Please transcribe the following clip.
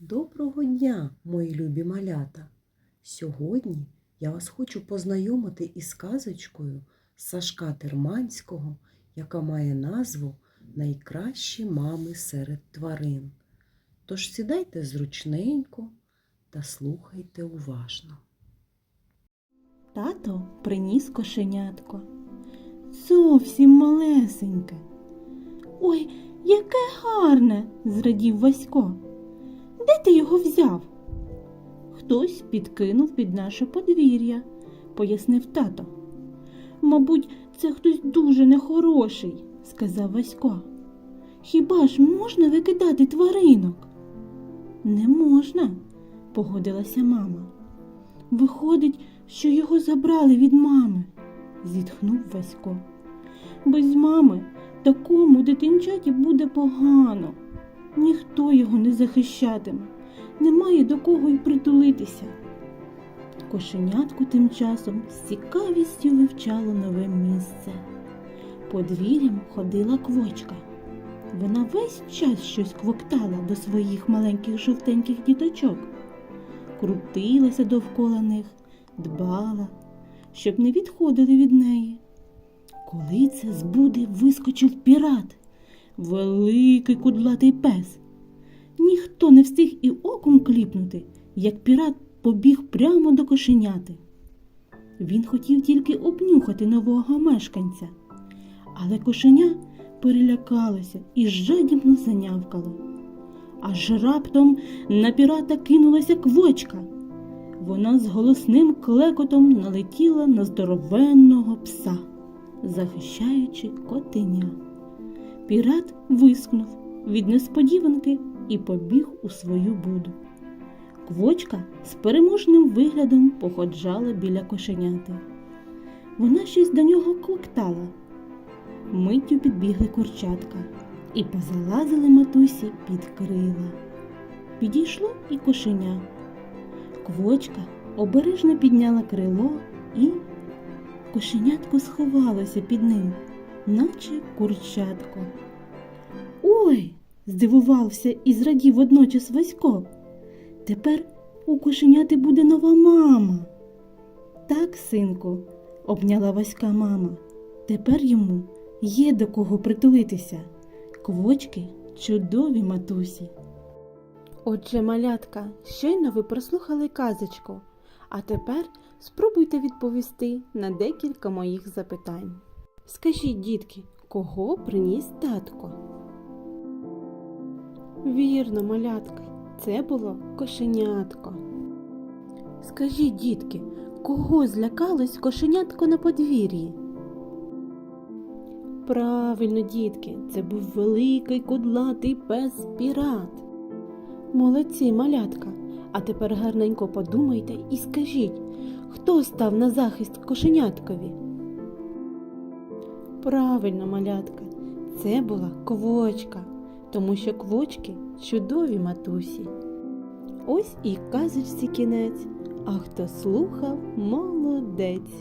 Доброго дня, мої любі малята! Сьогодні я вас хочу познайомити із казочкою Сашка Терманського, яка має назву Найкращі мами серед тварин. Тож сідайте зручненько та слухайте уважно. Тато приніс кошенятко. Зовсім малесеньке. Ой, яке гарне, зрадів Васько. Ти його взяв? Хтось підкинув під наше подвір'я, пояснив тато. Мабуть, це хтось дуже нехороший, сказав Васько. Хіба ж можна викидати тваринок? Не можна, погодилася мама. Виходить, що його забрали від мами, зітхнув Васько. Без мами такому дитинчаті буде погано. Ніхто його не захищатиме, немає до кого й притулитися. Кошенятко тим часом з цікавістю вивчало нове місце. Подвір'ям ходила квочка. Вона весь час щось квоктала до своїх маленьких жовтеньких діточок крутилася довкола них, дбала, щоб не відходили від неї. Коли це з буди вискочив пірат, великий кудлатий пес. Ніхто не встиг і оком кліпнути, як пірат побіг прямо до кошеняти. Він хотів тільки обнюхати нового мешканця, але кошеня перелякалося і жадібно занявкало. Аж раптом на пірата кинулася квочка. Вона з голосним клекотом налетіла на здоровенного пса, захищаючи котеня. Пірат вискнув від несподіванки і побіг у свою буду. Квочка з переможним виглядом походжала біля кошеняти. Вона щось до нього кликтала. Миттю підбігли курчатка і позалазили матусі під крила. Підійшло і кошеня. Квочка обережно підняла крило і кошенятко сховалося під ним, наче курчатко. Ой! здивувався і зрадів водночас Васько. Тепер у кошеняти буде нова мама. Так, синку, обняла Васька мама. Тепер йому є до кого притулитися. Квочки чудові матусі. Отже, малятка, щойно ви прослухали казочку, а тепер спробуйте відповісти на декілька моїх запитань. Скажіть, дітки, кого приніс татко? Вірно, малятка, це було кошенятко. Скажіть, дітки, кого злякалось кошенятко на подвір'ї? Правильно, дітки, це був великий кудлатий пес пірат. Молодці, малятка. А тепер гарненько подумайте і скажіть, хто став на захист кошеняткові? Правильно, малятка, це була квочка, тому що квочки чудові матусі. Ось і казочці кінець, а хто слухав, молодець.